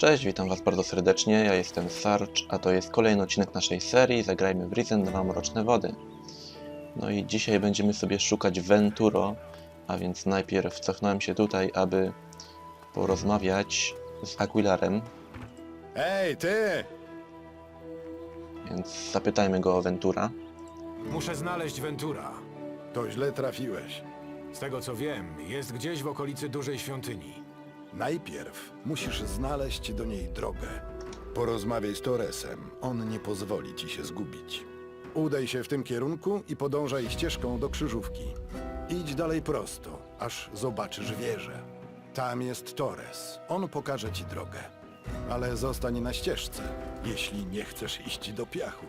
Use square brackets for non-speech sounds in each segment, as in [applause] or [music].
Cześć, witam Was bardzo serdecznie. Ja jestem Sarge, a to jest kolejny odcinek naszej serii Zagrajmy w Risen 2 Mroczne Wody. No i dzisiaj będziemy sobie szukać Venturo, a więc najpierw cofnąłem się tutaj, aby porozmawiać z Aquilarem, Ej, ty! więc zapytajmy go o Ventura. Muszę znaleźć Ventura. To źle trafiłeś. Z tego co wiem, jest gdzieś w okolicy dużej świątyni. Najpierw musisz znaleźć do niej drogę. Porozmawiaj z Torresem. On nie pozwoli ci się zgubić. Udaj się w tym kierunku i podążaj ścieżką do krzyżówki. Idź dalej prosto, aż zobaczysz wieżę. Tam jest Torres. On pokaże ci drogę. Ale zostań na ścieżce, jeśli nie chcesz iść do piachu.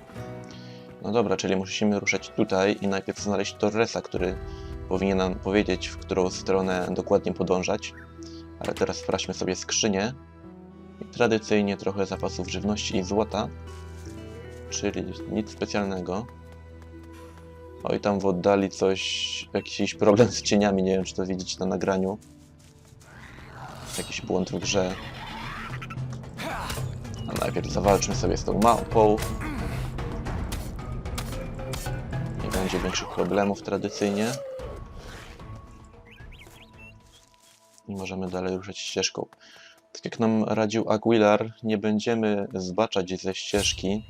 No dobra, czyli musimy ruszać tutaj i najpierw znaleźć Torresa, który powinien nam powiedzieć, w którą stronę dokładnie podążać. Ale teraz sprawdźmy sobie skrzynię. I tradycyjnie trochę zapasów żywności i złota. Czyli nic specjalnego. Oj, tam w oddali coś, jakiś problem z cieniami, nie wiem czy to widzicie na nagraniu. Jakiś błąd w grze. A najpierw zawalczmy sobie z tą małpą. Nie będzie większych problemów tradycyjnie. I możemy dalej ruszać ścieżką. Tak jak nam radził Aguilar, nie będziemy zbaczać ze ścieżki,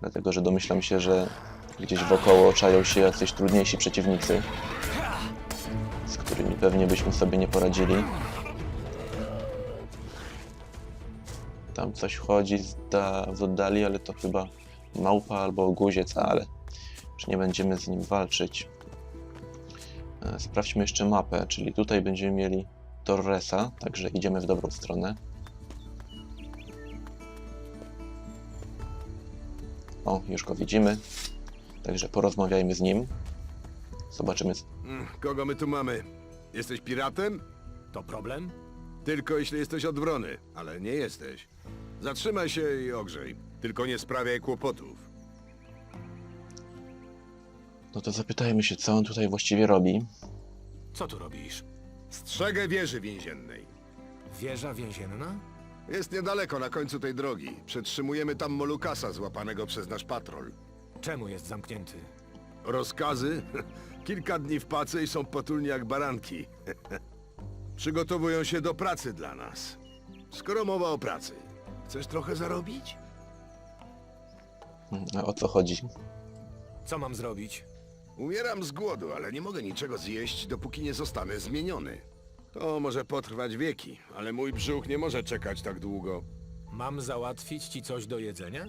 dlatego że domyślam się, że gdzieś wokoło czają się jacyś trudniejsi przeciwnicy, z którymi pewnie byśmy sobie nie poradzili. Tam coś chodzi z, da, z oddali, ale to chyba małpa albo guziec, ale czy nie będziemy z nim walczyć. E, Sprawdźmy jeszcze mapę, czyli tutaj będziemy mieli Torresa, także idziemy w dobrą stronę. O, już go widzimy. Także porozmawiajmy z nim. Zobaczymy. Mm, Kogo my tu mamy? Jesteś piratem? To problem? Tylko jeśli jesteś od wrony, ale nie jesteś. Zatrzymaj się i ogrzej. Tylko nie sprawiaj kłopotów. No to zapytajmy się, co on tutaj właściwie robi. Co tu robisz? Strzegę wieży więziennej. Wieża więzienna? Jest niedaleko na końcu tej drogi. Przetrzymujemy tam Molukasa złapanego przez nasz patrol. Czemu jest zamknięty? Rozkazy? [laughs] Kilka dni w pacy i są potulni jak baranki. [laughs] Przygotowują się do pracy dla nas. Skoro mowa o pracy, chcesz trochę zarobić? A o co chodzi? Co mam zrobić? Umieram z głodu, ale nie mogę niczego zjeść, dopóki nie zostanę zmieniony. To może potrwać wieki, ale mój brzuch nie może czekać tak długo. Mam załatwić ci coś do jedzenia?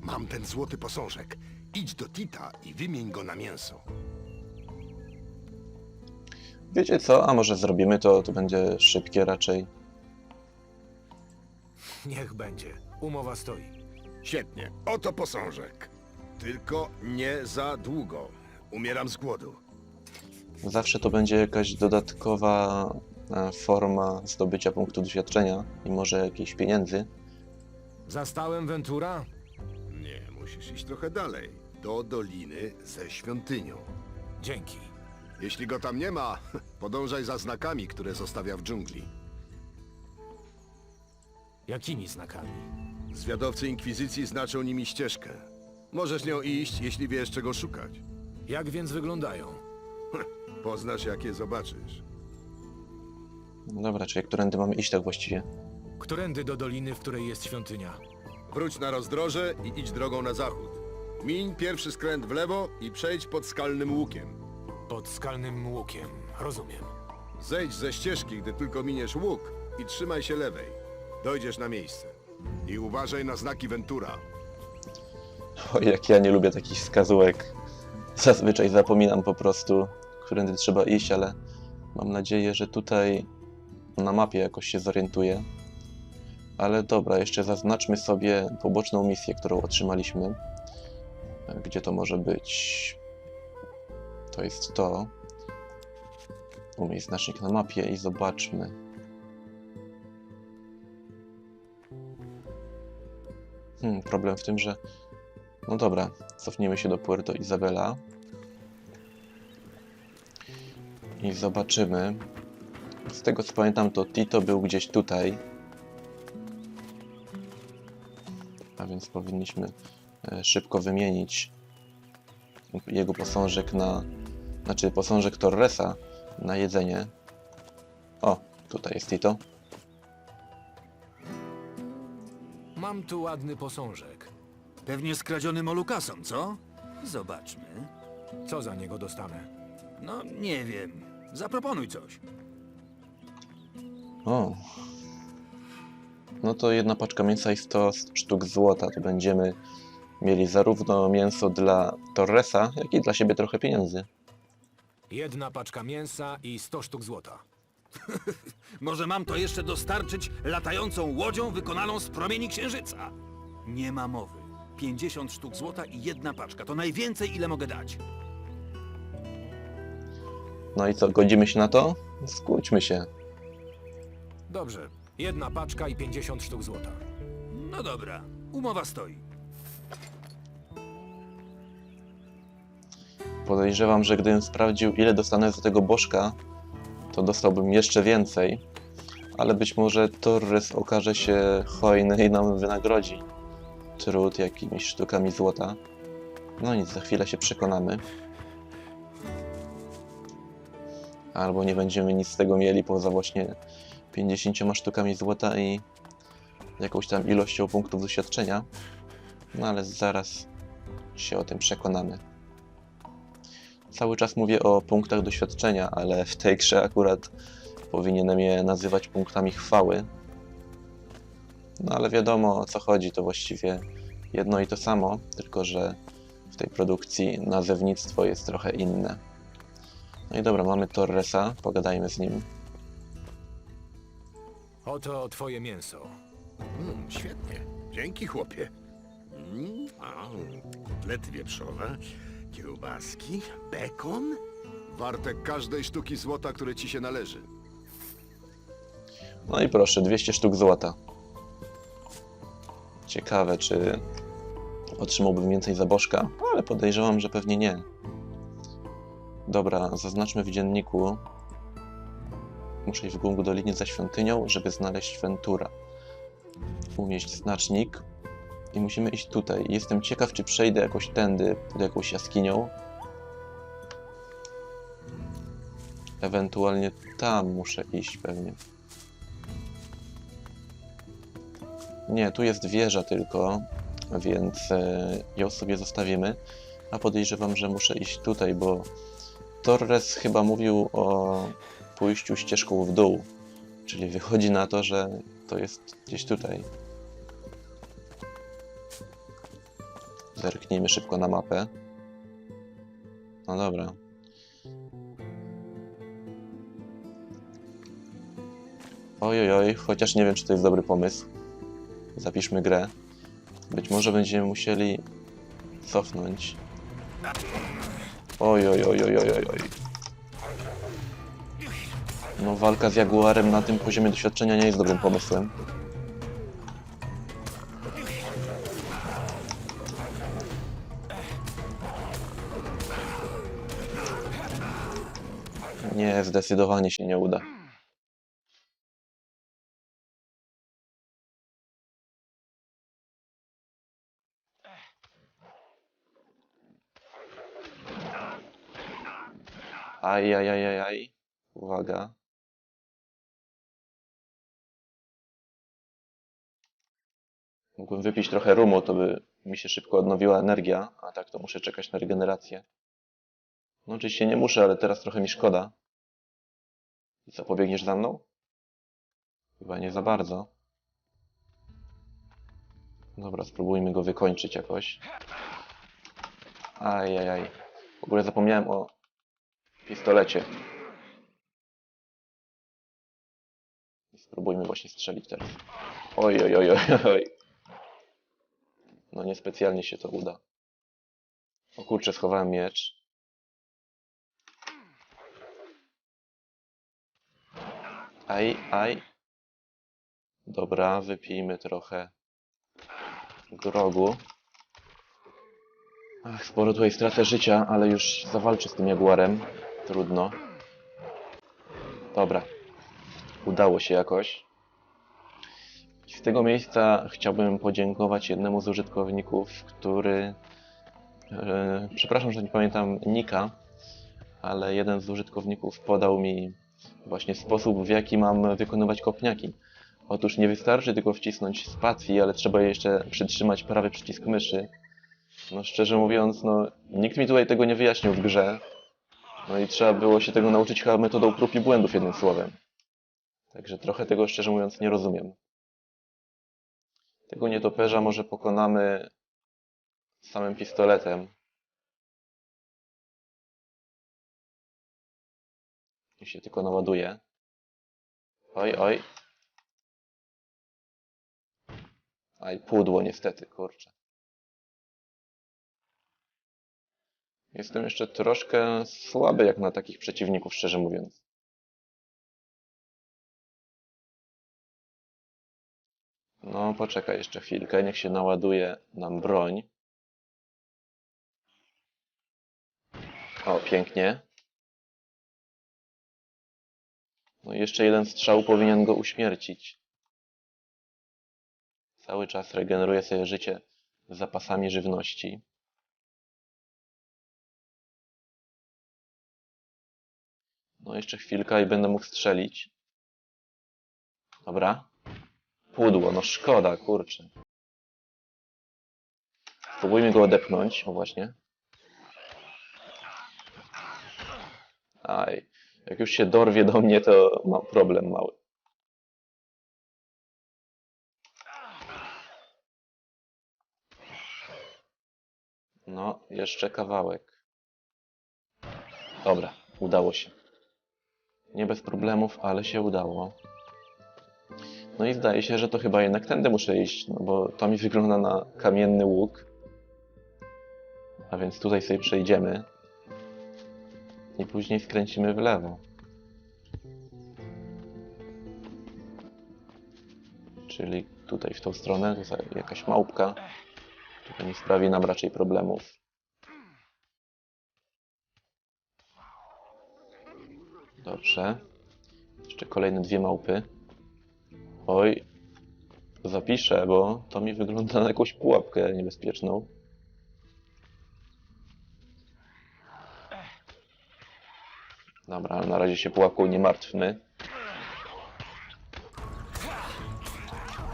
Mam ten złoty posążek. Idź do Tita i wymień go na mięso. Wiecie co? A może zrobimy to, to będzie szybkie raczej. Niech będzie. Umowa stoi. Świetnie, oto posążek. Tylko nie za długo. Umieram z głodu. Zawsze to będzie jakaś dodatkowa e, forma zdobycia punktu doświadczenia i może jakichś pieniędzy. Zastałem Ventura? Nie, musisz iść trochę dalej. Do doliny ze świątynią. Dzięki. Jeśli go tam nie ma, [laughs] podążaj za znakami, które zostawia w dżungli. Jakimi znakami? Zwiadowcy Inkwizycji znaczą nimi ścieżkę. Możesz nią iść, jeśli wiesz, czego szukać. Jak więc wyglądają? Poznasz, jakie zobaczysz. No Dobra, czyli którędy mamy iść tak właściwie? Którędy do doliny, w której jest świątynia? Wróć na rozdroże i idź drogą na zachód. Miń pierwszy skręt w lewo i przejdź pod skalnym łukiem. Pod skalnym łukiem. Rozumiem. Zejdź ze ścieżki, gdy tylko miniesz łuk i trzymaj się lewej. Dojdziesz na miejsce. I uważaj na znaki Ventura. O, jak ja nie lubię takich wskazówek. Zazwyczaj zapominam po prostu, którędy trzeba iść, ale mam nadzieję, że tutaj na mapie jakoś się zorientuję. Ale dobra, jeszcze zaznaczmy sobie poboczną misję, którą otrzymaliśmy. Gdzie to może być? To jest to. Umieść znacznik na mapie i zobaczmy. Hmm, problem w tym, że no dobra, cofniemy się do Puerto Isabela. I zobaczymy. Z tego co pamiętam, to Tito był gdzieś tutaj. A więc powinniśmy e, szybko wymienić jego posążek na... Znaczy posążek Torresa na jedzenie. O, tutaj jest Tito. Mam tu ładny posążek. Pewnie skradziony Molukasom, co? Zobaczmy. Co za niego dostanę? No, nie wiem. Zaproponuj coś. O. No to jedna paczka mięsa i 100 sztuk złota. To będziemy mieli zarówno mięso dla Torresa, jak i dla siebie trochę pieniędzy. Jedna paczka mięsa i 100 sztuk złota. [laughs] Może mam to jeszcze dostarczyć latającą łodzią wykonaną z promieni księżyca? Nie ma mowy. 50 sztuk złota i jedna paczka. To najwięcej, ile mogę dać. No i co, godzimy się na to? Skłóćmy się. Dobrze. Jedna paczka i 50 sztuk złota. No dobra. Umowa stoi. Podejrzewam, że gdybym sprawdził, ile dostanę za tego bożka, to dostałbym jeszcze więcej. Ale być może Torres okaże się hojny i nam wynagrodzi trud jakimiś sztukami złota. No nic, za chwilę się przekonamy. Albo nie będziemy nic z tego mieli poza właśnie 50 sztukami złota i jakąś tam ilością punktów doświadczenia. No ale zaraz się o tym przekonamy. Cały czas mówię o punktach doświadczenia, ale w tej grze akurat powinienem je nazywać punktami chwały. No ale wiadomo o co chodzi, to właściwie jedno i to samo, tylko że w tej produkcji nazewnictwo jest trochę inne. No i dobra, mamy Torresa, pogadajmy z nim. Oto twoje mięso. Mm, świetnie. Dzięki, chłopie. Mm, a, kotlety wieprzowe, kiełbaski, bekon. Warte każdej sztuki złota, które ci się należy. No i proszę, 200 sztuk złota. Ciekawe, czy otrzymałbym więcej za bożka, ale podejrzewam, że pewnie nie. Dobra, zaznaczmy w dzienniku. Muszę iść w głąb doliny za świątynią, żeby znaleźć Ventura. Umieść znacznik. I musimy iść tutaj. Jestem ciekaw, czy przejdę jakoś tędy, pod jakąś jaskinią. Ewentualnie tam muszę iść pewnie. Nie, tu jest wieża tylko, więc e, ją sobie zostawimy. A podejrzewam, że muszę iść tutaj, bo Torres chyba mówił o pójściu ścieżką w dół. Czyli wychodzi na to, że to jest gdzieś tutaj. Zerknijmy szybko na mapę. No dobra. Oj, oj, oj, chociaż nie wiem, czy to jest dobry pomysł. Zapiszmy grę. Być może będziemy musieli cofnąć. Oj, oj, oj, oj, oj, oj. No walka z Jaguarem na tym poziomie doświadczenia nie jest dobrym pomysłem. Nie, zdecydowanie się nie uda. Aj, aj, aj, aj, aj. Uwaga. Mógłbym wypić trochę rumu, to by mi się szybko odnowiła energia, a tak to muszę czekać na regenerację. No oczywiście nie muszę, ale teraz trochę mi szkoda. I co, pobiegniesz za mną? Chyba nie za bardzo. Dobra, spróbujmy go wykończyć jakoś. Ajajaj. W ogóle zapomniałem o pistolecie. Spróbujmy właśnie strzelić teraz. Oj, oj, oj, oj, oj. No niespecjalnie się to uda. O kurczę, schowałem miecz. Aj, aj. Dobra, wypijmy trochę grogu. Ach, sporo tutaj stracę życia, ale już zawalczę z tym jaguarem. Trudno. Dobra. Udało się jakoś. tego miejsca chciałbym podziękować jednemu z użytkowników, który. E, przepraszam, że nie pamiętam Nika, ale jeden z użytkowników podał mi właśnie sposób, w jaki mam wykonywać kopniaki. Otóż nie wystarczy tylko wcisnąć spacji, ale trzeba jeszcze przytrzymać prawy przycisk myszy. No szczerze mówiąc, no nikt mi tutaj tego nie wyjaśnił w grze. No i trzeba było się tego nauczyć chyba metodą prób i błędów, jednym słowem. Także trochę tego szczerze mówiąc nie rozumiem. Tego nietoperza może pokonamy samym pistoletem. I się tylko naładuje. Oj, oj. Aj, pudło niestety, kurczę. Jestem jeszcze troszkę słaby jak na takich przeciwników, szczerze mówiąc. No, poczekaj jeszcze chwilkę, niech się naładuje nam broń. O, pięknie. No jeszcze jeden strzał powinien go uśmiercić. Cały czas regeneruje sobie życie zapasami żywności. No jeszcze chwilkę i będę mógł strzelić. Dobra. Pudło, no szkoda, kurczę. Spróbujmy go odepchnąć, o właśnie. Aj, jak już się dorwie do mnie, to mam problem mały. No, jeszcze kawałek. Dobra, udało się. Nie bez problemów, ale się udało. No i zdaje się, że to chyba jednak tędy muszę iść, no bo to mi wygląda na kamienny łuk. A więc tutaj sobie przejdziemy. I później skręcimy w lewo. Czyli tutaj w tą stronę, to za- jakaś małpka. Tutaj nie sprawi nam raczej problemów. Dobrze. Jeszcze kolejne dwie małpy. Oj, zapiszę, bo to mi wygląda na jakąś pułapkę niebezpieczną. Dobra, na razie się pułapką nie martwmy.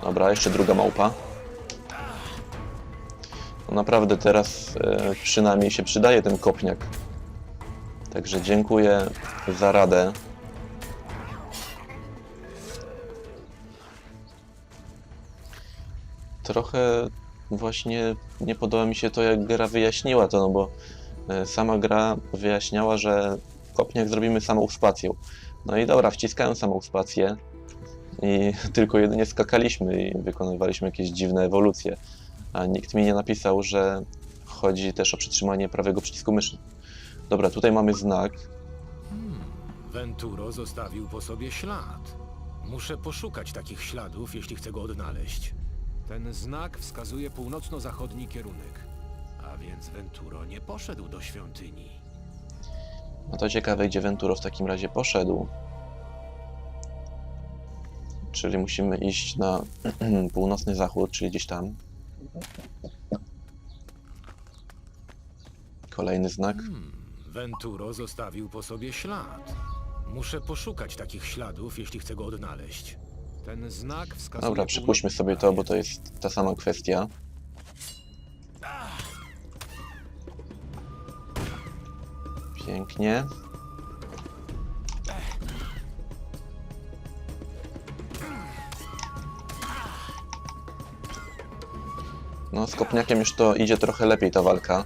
Dobra, jeszcze druga małpa. No naprawdę teraz e, przynajmniej się przydaje ten kopniak. Także dziękuję za radę. Trochę właśnie nie podoba mi się to, jak gra wyjaśniła to, no bo e, sama gra wyjaśniała, że kopniak zrobimy samą spacją. No i dobra, wciskałem samą spację i [laughs] tylko jedynie skakaliśmy i wykonywaliśmy jakieś dziwne ewolucje. A nikt mi nie napisał, że chodzi też o przytrzymanie prawego przycisku myszy. Dobra, tutaj mamy znak. Venturo zostawił po sobie ślad. Muszę poszukać takich śladów, jeśli chcę go odnaleźć. Ten znak wskazuje północno-zachodni kierunek. A więc Venturo nie poszedł do świątyni. No to ciekawe, gdzie Venturo w takim razie poszedł. Czyli musimy iść na [clears throat] północny zachód, czyli gdzieś tam. Kolejny znak. Venturo zostawił po sobie ślad. Muszę poszukać takich śladów, jeśli chcę go odnaleźć. Ten znak wskazuje... Dobra, przypuśćmy sobie to, bo to jest ta sama kwestia. Pięknie. No, z kopniakiem już to idzie trochę lepiej ta walka.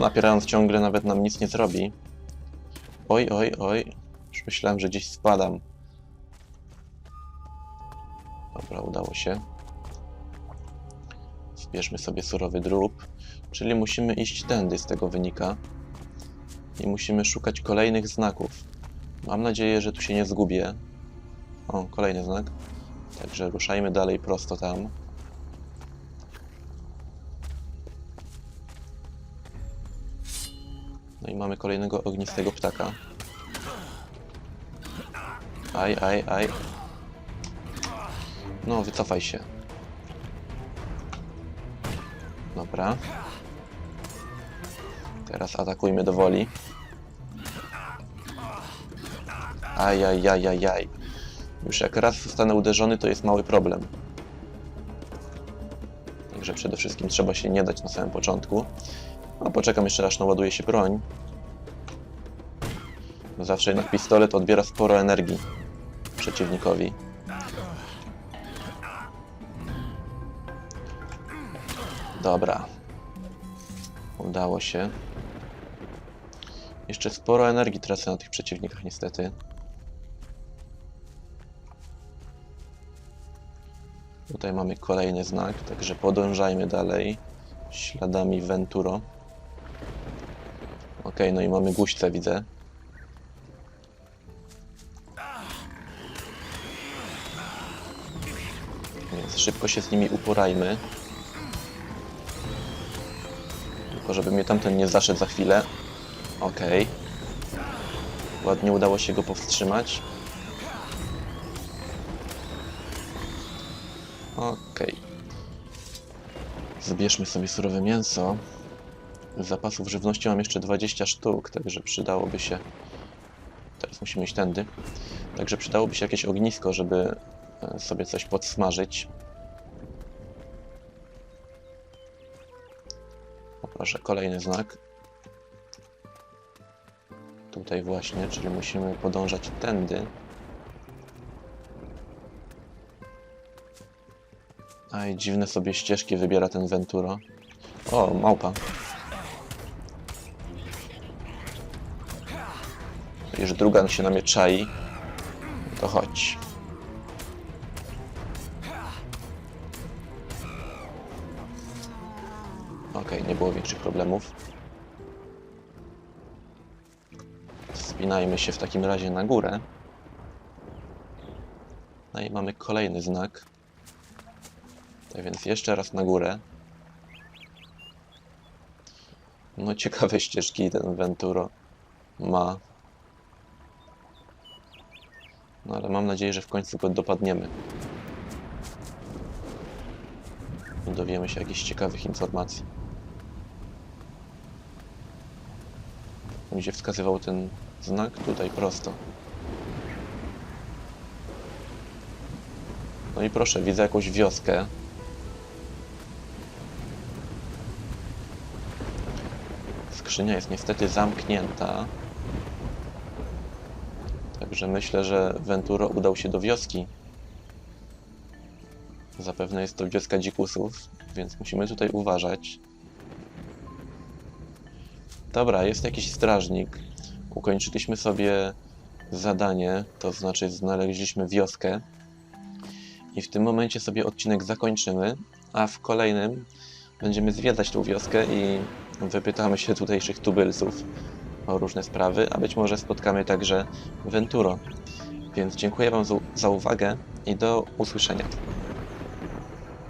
Napierając ciągle nawet nam nic nie zrobi. Oj, oj, oj. Już myślałem, że gdzieś spadam. Dobra, udało się. Zbierzmy sobie surowy drób. Czyli musimy iść tędy, z tego wynika. I musimy szukać kolejnych znaków. Mam nadzieję, że tu się nie zgubię. O, kolejny znak. Także ruszajmy dalej prosto tam. I mamy kolejnego ognistego ptaka. Aj, aj, aj. No, wycofaj się. Dobra. Teraz atakujmy do woli. Ajajajajaj. Już jak raz zostanę uderzony, to jest mały problem. Także przede wszystkim trzeba się nie dać na samym początku. A poczekam jeszcze aż naładuje się broń. Zawsze jednak pistolet odbiera sporo energii przeciwnikowi. Dobra. Udało się. Jeszcze sporo energii tracę na tych przeciwnikach niestety. Tutaj mamy kolejny znak, także podążajmy dalej śladami Venturo. Ok, no i mamy guźce, widzę. Więc szybko się z nimi uporajmy. Tylko żeby mnie tamten nie zaszedł za chwilę. Okej. Ładnie udało się go powstrzymać. Okej. Zbierzmy sobie surowe mięso. Zapasów żywności mam jeszcze 20 sztuk, także przydałoby się... Teraz musimy iść tędy. Także przydałoby się jakieś ognisko, żeby e, sobie coś podsmażyć. O proszę, kolejny znak. Tutaj właśnie, czyli musimy podążać tędy. Aj, dziwne sobie ścieżki wybiera ten Venturo. O, małpa. Już drugan się na mnie czai. To chodź. Okej, nie było większych problemów. Spinajmy się w takim razie na górę. No i mamy kolejny znak. Tak więc jeszcze raz na górę. No ciekawe [laughs] ścieżki ten Venturo ma. No ale mam nadzieję, że w końcu go dopadniemy. I dowiemy się jakichś ciekawych informacji. Gdzie wskazywał ten znak? Tutaj prosto. No i proszę, widzę jakąś wioskę. Skrzynia jest niestety zamknięta. Także myślę, że Venturo udał się do wioski. Zapewne jest to wioska dzikusów, więc musimy tutaj uważać. Dobra, jest jakiś strażnik. Ukończyliśmy sobie zadanie, to znaczy znaleźliśmy wioskę. I w tym momencie sobie odcinek zakończymy, a w kolejnym będziemy zwiedzać tą wioskę i wypytamy się [laughs] tutejszych tubylców o różne sprawy, a być może spotkamy także Venturo. Więc dziękuję Wam za, uwagę i do usłyszenia.